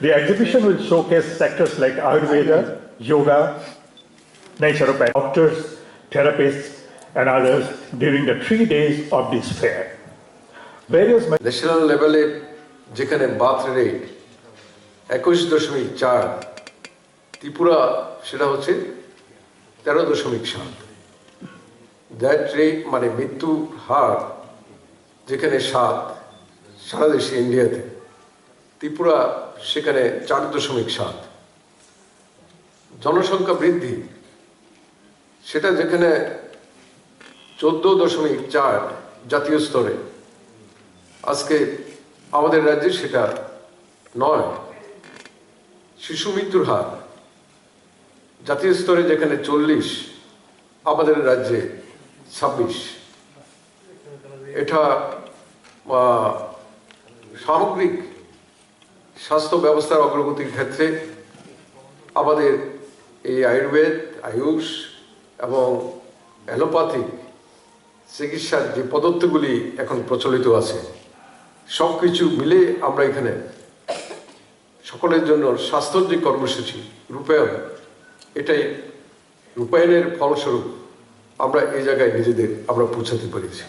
The exhibition will showcase sectors like Ayurveda, yoga, naturopathy, doctors, therapists, and others during the three days of this fair. Various national লেভেলে যেখানে birth rate একুশ দশমিক চার ত্রিপুরা সেটা হচ্ছে তেরো দশমিক সাত দ্যাট রেট মানে মৃত্যু হার যেখানে সাত সারা দেশে ইন্ডিয়াতে ত্রিপুরা সেখানে চার দশমিক সাত। জনসংখ্যা বৃদ্ধি, সেটা যেখানে চোদ্দ দশমিক চার জাতীয় স্তরে। আজকে আমাদের রাজ্যে সেটা নয়। শিশু মৃত্যুর হার জাতীয় স্তরে যেখানে চল্লিশ, আমাদের রাজ্যে ছাব্বিশ। এটা সামগ্রিক স্বাস্থ্য ব্যবস্থার অগ্রগতির ক্ষেত্রে আমাদের এই আয়ুর্বেদ, আয়ুষ এবং অ্যালোপ্যাথিক চিকিৎসার যে পদ্ধতিগুলি এখন প্রচলিত আছে সব কিছু মিলে আমরা এখানে সকলের জন্য স্বাস্থ্যর যে কর্মসূচি, রূপায়ণ, এটাই রূপায়ণের ফলস্বরূপ আমরা এই জায়গায় নিজেদের আমরা পৌঁছাতে পেরেছি।